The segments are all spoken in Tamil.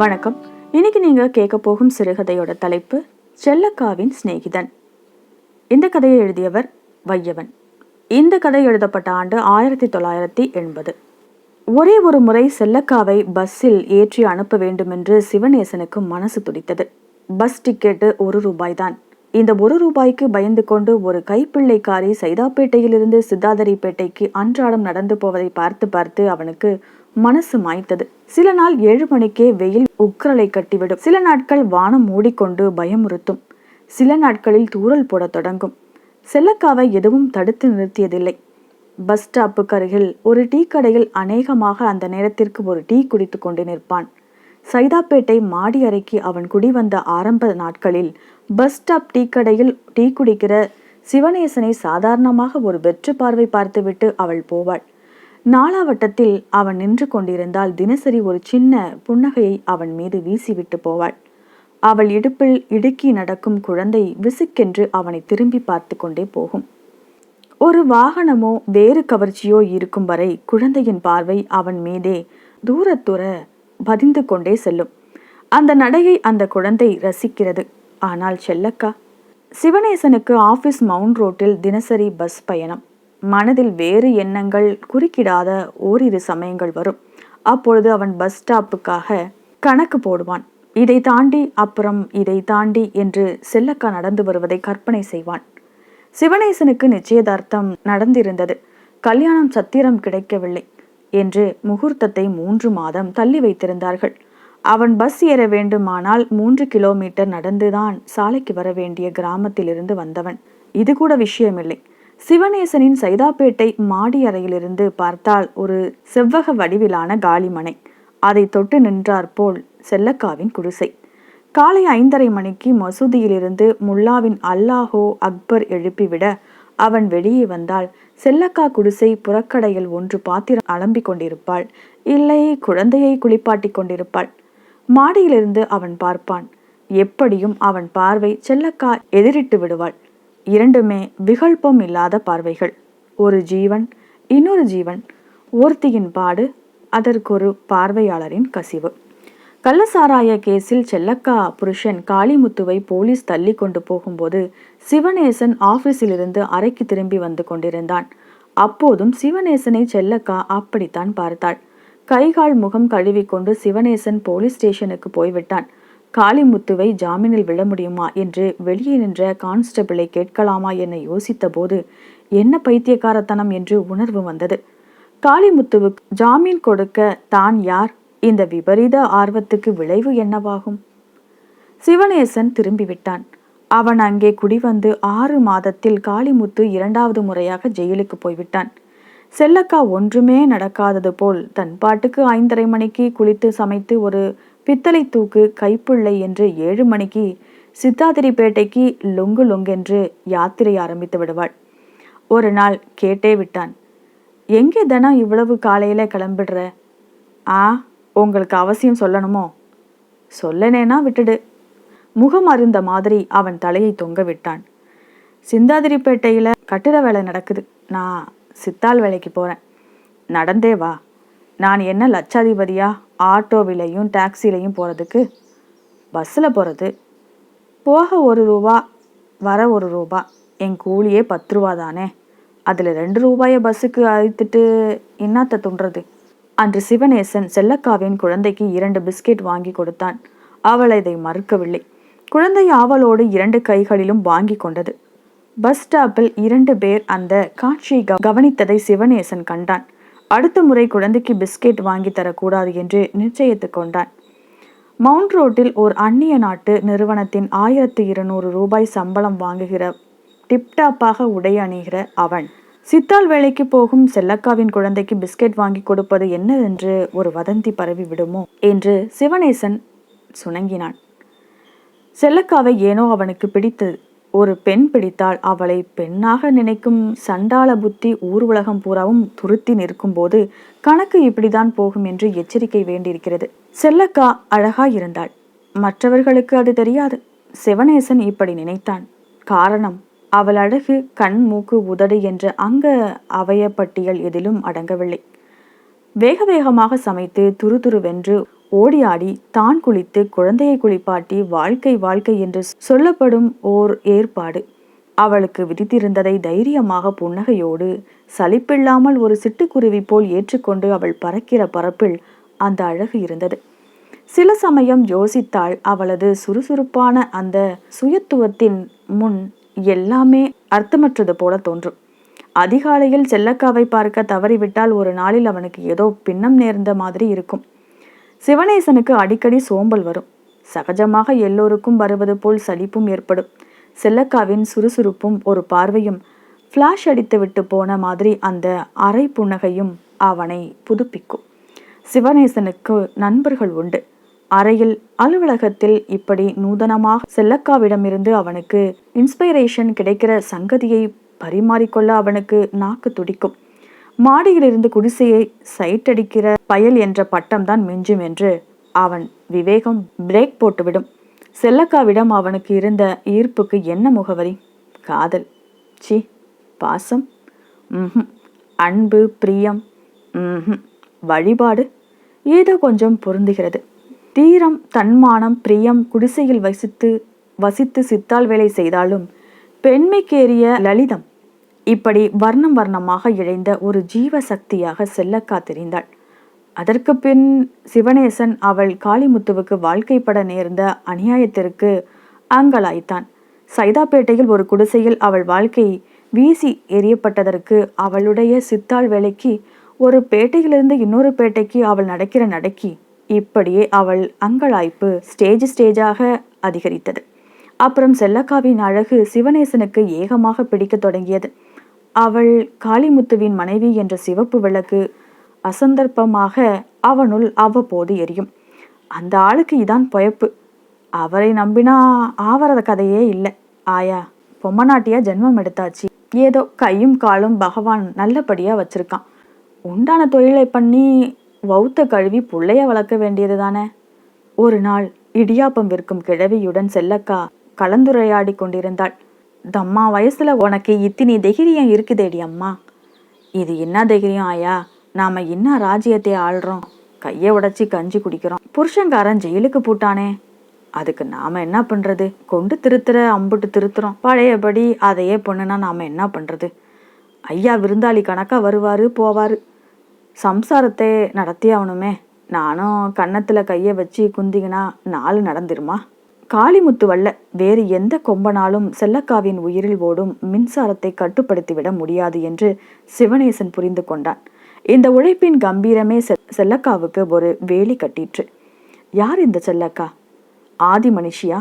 வணக்கம். இன்னைக்கு நீங்கள் கேட்க போகும் சிறுகதையோட தலைப்பு செல்லக்காவின் சிநேகிதன். இந்த கதையை எழுதியவர் வையவன். இந்த கதை எழுதப்பட்ட ஆண்டு ஆயிரத்தி தொள்ளாயிரத்தி எண்பது. ஒரே ஒரு முறை செல்லக்காவை பஸ்ஸில் ஏற்றி அனுப்ப வேண்டுமென்று சிவநேசனுக்கு மனசு துடித்தது. பஸ் டிக்கெட்டு ஒரு ரூபாய் தான் இந்த ஒரு ரூபாய்க்கு பயந்து கொண்டு ஒரு கைப்பிள்ளைக்காரி சைதாப்பேட்டையிலிருந்து சித்தாதரிப்பேட்டைக்கு அன்றாடம் நடந்து போவதை பார்த்து பார்த்து அவனுக்கு மனசு மாய்த்தது. சில நாள் ஏழு மணிக்கே வெயில் உக்கரலை கட்டிவிடும். சில நாட்கள் வானம் மூடிக்கொண்டு பயமுறுத்தும். சில நாட்களில் தூறல் போடத் தொடங்கும். செல்லக்காவை எதுவும் தடுத்து நிறுத்தியதில்லை. பஸ் ஸ்டாப்புக்கு அருகில் ஒரு டீ கடையில் அநேகமாக அந்த நேரத்திற்கு ஒரு டீ குடித்து கொண்டு நிற்பான். சைதாப்பேட்டை மாடி அறைக்கு அவன் குடிவந்த ஆரம்ப நாட்களில் பஸ் ஸ்டாப் டீ கடையில் டீ குடிக்கிற சிவநேசனை சாதாரணமாக ஒரு வெற்று பார்வை பார்த்துவிட்டு அவள் போவாள். நாளாவட்டத்தில் அவன் நின்று கொண்டிருந்தால் தினசரி ஒரு சின்ன புன்னகையை அவன் மீது வீசிவிட்டு போவாள். அவள் இடுப்பில் இடுக்கி நடக்கும் குழந்தை விசுக்கென்று அவனை திரும்பி பார்த்து கொண்டே போகும். ஒரு வாகனமோ வேறு கவர்ச்சியோ இருக்கும் வரை குழந்தையின் பார்வை அவன் மீதே தூரத்துற பதிந்து கொண்டே செல்லும். அந்த நடையை அந்த குழந்தை ரசிக்கிறது. ஆனால் செல்லக்கா சிவனேசனுக்கு ஆபீஸ் மவுண்ட் ரோட்டில் தினசரி பஸ் பயணம். மனதில் வேறு எண்ணங்கள் குறுக்கிடாத ஓரிரு சமயங்கள் வரும். அப்பொழுது அவன் பஸ் ஸ்டாப்புக்காக கணக்கு போடுவான். இதை தாண்டி அப்புறம் இதை தாண்டி என்று செல்லக்கா நடந்து வருவதை கற்பனை செய்வான். சிவனேசனுக்கு நிச்சயதார்த்தம் நடந்திருந்தது. கல்யாணம் சத்திரம் கிடைக்கவில்லை என்று முகூர்த்தத்தை மூன்று மாதம் தள்ளி வைத்திருந்தார்கள். அவன் பஸ் ஏற வேண்டுமானால் மூன்று கிலோமீட்டர் நடந்துதான் சாலைக்கு வர வேண்டிய கிராமத்திலிருந்து வந்தவன். இது கூட விஷயமில்லை. சிவநேசனின் சைதாப்பேட்டை மாடி அறையிலிருந்து பார்த்தால் ஒரு செவ்வக வடிவிலான காலிமனை அதை தொட்டு நின்றாற்போல் செல்லக்காவின் குடிசை. காலை ஐந்தரை மணிக்கு மசூதியிலிருந்து முல்லாவின் அல்லாஹோ அக்பர் எழுப்பிவிட அவன் வெளியே வந்தால் செல்லக்கா குடிசை புறக்கடையில் ஒன்று பாத்திரம் அலம்பிக் கொண்டிருப்பாள். இல்லை குழந்தையை குளிப்பாட்டி கொண்டிருப்பாள். மாடியிலிருந்து அவன் பார்ப்பான். எப்படியும் அவன் பார்வை செல்லக்கா எதிரிட்டு விடுவாள். இரண்டுமே விகல்பம் இல்லாத பார்வைகள். ஒரு ஜீவன் இன்னொரு ஜீவன் ஒருத்தியின் பாடு அதற்கொரு பார்வையாளரின் கசிவு. கள்ளசாராய கேஸில் செல்லக்கா புருஷன் காளிமுத்துவை போலீஸ் தள்ளி கொண்டு போகும்போது சிவநேசன் ஆபீஸிலிருந்து அறைக்கு திரும்பி வந்து கொண்டிருந்தான். அப்போதும் சிவநேசனை செல்லக்கா அப்படித்தான் பார்த்தாள். கைகால் முகம் கழுவிக்கொண்டு சிவநேசன் போலீஸ் ஸ்டேஷனுக்கு போய்விட்டான். காளிமுத்துவை ஜாமீனில் விட முடியுமா என்று வெளியே நின்ற கான்ஸ்டபிளை கேட்கலாமா என யோசித்த போது என்ன பைத்தியக்காரத்தனம் என்று உணர்வு வந்தது. காளிமுத்துவுக்கு ஜாமீன் கொடுக்க தான் யார்? இந்த விபரீத ஆர்வத்துக்கு விளைவு என்னவாகும்? சிவநேசன் திரும்பிவிட்டான். அவன் அங்கே குடிவந்து ஆறு மாதத்தில் காளிமுத்து இரண்டாவது முறையாக ஜெயிலுக்கு போய்விட்டான். செல்லக்கா ஒன்றுமே நடக்காதது போல் தன் பாட்டுக்கு ஐந்தரை மணிக்கு குளித்து சமைத்து ஒரு பித்தளை தூக்கு கைப்பிள்ளை என்று ஏழு மணிக்கு சித்தாதிரிப்பேட்டைக்கு லொங்கு லொங்கென்று யாத்திரை ஆரம்பித்து விடுவாள். ஒரு நாள் கேட்டே விட்டான் எங்கே தினம் இவ்வளவு காலையில் கிளம்பிடுற? ஆ உங்களுக்கு அவசியம் சொல்லணுமோ? சொல்லனேனா விட்டுடு. முகம் அருந்த மாதிரி அவன் தலையை தொங்க விட்டான். சிந்தாதிரிப்பேட்டையில் கட்டிட வேலை நடக்குது. நான் சித்தாள் வேலைக்கு போகிறேன் நடந்தே வா. நான் என்ன லட்சாதிபதியா? ஆட்டோவிலையும் டாக்ஸிலையும் போகிறதுக்கு பஸ்ஸில் போகிறது போக ஒரு ரூபா வர ஒரு ரூபா. என் கூலியே பத்து ரூபா தானே. அதில் ரெண்டு ரூபாயை பஸ்ஸுக்கு அழுத்துட்டு என்னத்தை துண்டுறது அன்று சிவநேசன் செல்லக்காவின் குழந்தைக்கு இரண்டு பிஸ்கெட் வாங்கி கொடுத்தான். அவள் இதை மறுக்கவில்லை. குழந்தை ஆவலோடு இரண்டு கைகளிலும் வாங்கி கொண்டது. பஸ் ஸ்டாப்பில் இரண்டு பேர் அந்த காட்சியை கவனித்ததை சிவநேசன் கண்டான். அடுத்த முறை குழந்தைக்கு பிஸ்கெட் வாங்கி தரக்கூடாது என்று நிச்சயித்து கொண்டான். மவுண்ட் ரோட்டில் ஓர் அந்நிய நாட்டு நிறுவனத்தின் ஆயிரத்தி இருநூறு ரூபாய் சம்பளம் வாங்குகிற டிப்டாப்பாக உடை அணிகிற அவன். சித்தால் வேலைக்கு போகும் செல்லக்காவின் குழந்தைக்கு பிஸ்கெட் வாங்கி கொடுப்பது என்ன என்று ஒரு வதந்தி பரவி விடுமோ என்று சிவனேசன் சுணங்கினான். செல்லக்காவை ஏனோ அவனுக்கு பிடித்தது ஒரு பெண் பிடித்தால் அவளை பெண்ணாக நினைக்கும் சண்டாள புத்தி ஊர் உலகம் பூராவும் துருத்தி நிற்கும் போது கணக்கு இப்படிதான் போகும் என்று எச்சரிக்கை வேண்டியிருக்கிறது. செல்லக்கா அழகா இருந்தாள். மற்றவர்களுக்கு அது தெரியாது. சிவனேசன் இப்படி நினைத்தான். காரணம் அவள் அழகு கண் மூக்கு உதடு என்ற அங்க அவயப்பட்டியல் எதிலும் அடங்கவில்லை. வேக வேகமாக சமைத்து துருதுருவென்று ஓடி ஆடி தான் குளித்து குழந்தையை குளிப்பாட்டி வாழ்க்கை வாழ்க்கை என்று சொல்லப்படும் ஓர் ஏற்பாடு. அவளுக்கு விதித்திருந்ததை தைரியமாக புன்னகையோடு சலிப்பில்லாமல் ஒரு சிட்டுக்குருவி போல் ஏற்றுக்கொண்டு அவள் பறக்கிற பரப்பில் அந்த அழகு இருந்தது. சில சமயம் யோசித்தாள் அவளது சுறுசுறுப்பான அந்த சுயத்துவத்தின் முன் எல்லாமே அர்த்தமற்றது போல தோன்றும். அதிகாலையில் செல்லக்காவை பார்க்க தவறிவிட்டால் ஒரு நாளில் அவனுக்கு ஏதோ பின்னம் நேர்ந்த மாதிரி இருக்கும். சிவனேசனுக்கு அடிக்கடி சோம்பல் வரும். சகஜமாக எல்லோருக்கும் வருவது போல் சலிப்பும் ஏற்படும். செல்லக்காவின் சுறுசுறுப்பும் ஒரு பார்வையும் ஃப்ளாஷ் அடித்து விட்டு போன மாதிரி அந்த அரை புன்னகையும் அவனை புதுப்பிக்கும். சிவனேசனுக்கு நண்பர்கள் உண்டு. அறையில் அலுவலகத்தில் இப்படி நூதனமாக செல்லக்காவிடமிருந்து அவனுக்கு இன்ஸ்பைரேஷன் கிடைக்கிற சங்கதியை பரிமாறிக்கொள்ள அவனுக்கு நாக்கு துடிக்கும். மாடியிலிருந்து குடிசையை சைட்டடிக்கிற பயல் என்ற பட்டம்தான் மிஞ்சும் என்று அவன் விவேகம் பிரேக் போட்டுவிடும். செல்லக்காவிடம் அவனுக்கு இருந்த ஈர்ப்புக்கு என்ன முகவரி? காதல். சி பாசம். ம் அன்பு பிரியம். ம் வழிபாடு. ஏதோ கொஞ்சம் பொருந்துகிறது. தீரம் தன்மானம் பிரியம் குடிசையில் வசித்து வசித்து சித்தால் வேலை செய்தாலும் பெண்மைக்கேறிய லலிதம். இப்படி வர்ணம் வர்ணமாக இழைந்த ஒரு ஜீவ சக்தியாக செல்லக்கா தெரிந்தாள். அதற்கு பின் சிவனேசன் அவள் காளிமுத்துவுக்கு வாழ்க்கைப்பட நேர்ந்த அநியாயத்திற்கு அங்கலாய்த்தான். சைதாப்பேட்டையில் ஒரு குடிசையில் அவள் வாழ்க்கை வீசி எரியப்பட்டதற்கு அவளுடைய சித்தாள் வேலைக்கு ஒரு பேட்டையிலிருந்து இன்னொரு பேட்டைக்கு அவள் நடக்கிற நடக்கி இப்படியே அவள் அங்கலாய்ப்பு ஸ்டேஜ் ஸ்டேஜாக அதிகரித்தது. அப்புறம் செல்லக்காவின் அழகு சிவனேசனுக்கு ஏகமாக பிடிக்க தொடங்கியது. அவள் காளிமுத்துவின் மனைவி என்ற சிவப்பு விளக்கு அசந்தர்ப்பமாக அவனுள் அவ்வப்போது எரியும். அந்த ஆளுக்கு இதான் பொயப்பு. அவரை நம்பினா ஆவரத கதையே இல்லை. ஆயா பொம்மநாட்டியா ஜென்மம் எடுத்தாச்சு. ஏதோ கையும் காலும் பகவான் நல்லபடியா வச்சிருக்கான். உண்டான தொழிலை பண்ணி வௌத்த கழுவி புள்ளைய வளர்க்க வேண்டியது தானே? ஒரு நாள் இடியாப்பம் விற்கும் கிழவியுடன் செல்லக்கா கலந்துரையாடி கொண்டிருந்தாள். தம்மா வயசுல உனக்கு இத்தினி தைரியம் இருக்குதேடி அம்மா. இது என்ன தைரியம் ஆயா? நாம என்ன ராஜ்யத்தை ஆள்றோம்? கையை உடைச்சி கஞ்சி குடிக்கிறோம். புருஷங்காரன் ஜெயிலுக்கு போட்டானே. அதுக்கு நாம என்ன பண்றது? கொண்டு திருத்துற அம்புட்டு திருத்துறோம். பழையபடி அதையே பண்ணுனா நாம என்ன பண்றது? ஐயா விருந்தாளி கணக்கா வருவாரு போவாரு. சம்சாரத்தை நடத்தி ஆகணுமே நானும் கன்னத்தில் கையை வச்சு குந்திங்கன்னா நாலு நடந்துருமா? காளிமுத்து வல்ல வேறு எந்த கொம்பனாலும் செல்லக்காவின் உயிரில் ஓடும் மின்சாரத்தை கட்டுப்படுத்திவிட முடியாது என்று சிவனேசன் புரிந்து கொண்டான். இந்த உழைப்பின் கம்பீரமே செல்லக்காவுக்கு ஒரு வேலி கட்டிற்று. யார் இந்த செல்லக்கா? ஆதி மனுஷியா?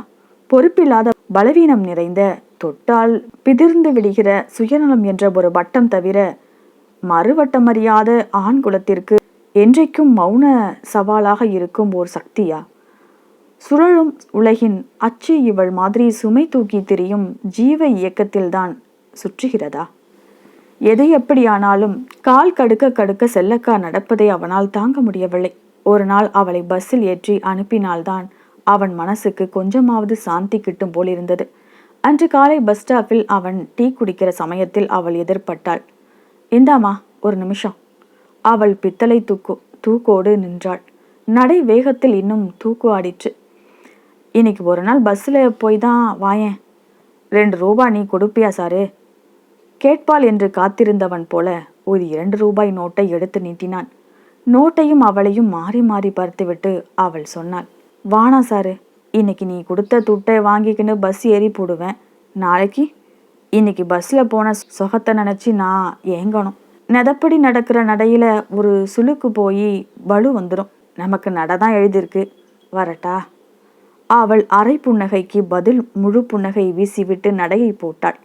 பொறுப்பில்லாத பலவீனம் நிறைந்த தொட்டால் பிதிர்ந்து விடுகிற சுயநலம் என்ற ஒரு வட்டம் தவிர மறுவட்டமறியாத ஆண் குலத்திற்கு என்றைக்கும் மௌன சவாலாக இருக்கும் ஓர் சக்தியா? சுழலும் உலகின் அச்சு இவள் மாதிரி சுமை தூக்கி திரியும் ஜீவ இயக்கத்தில்தான் சுற்றுகிறதா? எதை எப்படியானாலும் கால் கடுக்க கடுக்க செல்லக்கா நடப்பதை அவனால் தாங்க முடியவில்லை. ஒரு நாள் அவளை பஸ்ஸில் ஏற்றி அனுப்பினால்தான் அவன் மனசுக்கு கொஞ்சமாவது சாந்தி கிட்டும் போல் இருந்தது. அன்று காலை பஸ் ஸ்டாப்பில் அவன் டீ குடிக்கிற சமயத்தில் அவள் எதிர்பட்டாள். இந்தாமா ஒரு நிமிஷம். அவள் பித்தளை தூக்கு தூக்கோடு நின்றாள். நடை வேகத்தில் இன்னும் தூக்கு ஆடிற்று. இன்னைக்கு ஒரு நாள் பஸ்ஸில் போய் தான் வாயேன். ரெண்டு ரூபா நீ கொடுப்பியா சாரு? கேட்பாள் என்று காத்திருந்தவன் போல ஒரு இரண்டு ரூபாய் நோட்டை எடுத்து நீட்டினான். நோட்டையும் அவளையும் மாறி மாறி பார்த்துவிட்டு அவள் சொன்னாள் வானா சாரு இன்னைக்கு நீ கொடுத்த துட்டை வாங்கிக்கின்னு பஸ் ஏறி போடுவேன். நாளைக்கு? இன்னைக்கு பஸ்ஸில் போன சுகத்தை நினச்சி நான் ஏங்கணும். நெதப்படி நடக்கிற நடையில் ஒரு சுளுக்கு போய் வலு வந்துடும் நமக்கு நட தான் எழுதியிருக்கு. வரட்டா? அவள் அரை புன்னகைக்கு பதில் முழு புன்னகை வீசிவிட்டு நடையை போட்டாள்.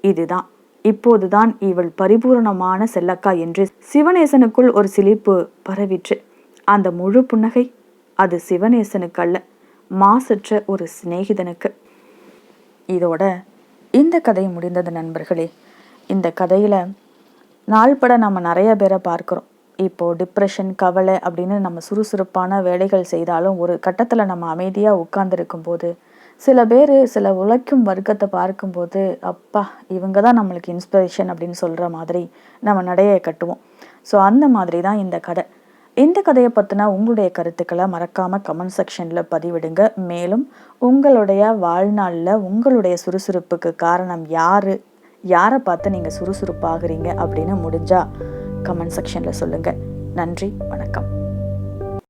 இதுதான். இப்போதுதான் இவள் பரிபூரணமான செல்லக்கா என்று சிவநேசனுக்குள் ஒரு சிலிப்பு பரவிற்று. அந்த முழு புன்னகை அது சிவநேசனுக்கு அல்ல மாசற்ற ஒரு சிநேகிதனுக்கு. இதோட இந்த கதை முடிந்தது நண்பர்களே. இந்த கதையில் நாள்பட நம்ம நிறைய பேரை பார்க்குறோம். இப்போது டிப்ரெஷன் கவலை அப்படின்னு நம்ம சுறுசுறுப்பான வேலைகள் செய்தாலும் ஒரு கட்டத்தில் நம்ம அமைதியாக உட்கார்ந்துருக்கும் போது சில பேர் சில உழைக்கும் வர்க்கத்தை பார்க்கும்போது அப்பா இவங்க தான் நம்மளுக்கு இன்ஸ்பிரேஷன் அப்படின்னு சொல்கிற மாதிரி நம்ம நடையை கட்டுவோம். ஸோ அந்த மாதிரி தான் இந்த கதை. இந்த கதையை பற்றினா உங்களுடைய கருத்துக்களை மறக்காமல் கமெண்ட் செக்ஷனில் பதிவிடுங்க. மேலும் உங்களுடைய வாழ்நாளில் உங்களுடைய சுறுசுறுப்புக்கு காரணம் யார்? யாரை பார்த்து நீங்கள் சுறுசுறுப்பாகிறீங்க அப்படின்னு முடிஞ்சால் கமெண்ட் செக்ஷனில் சொல்லுங்கள் நன்றி வணக்கம்.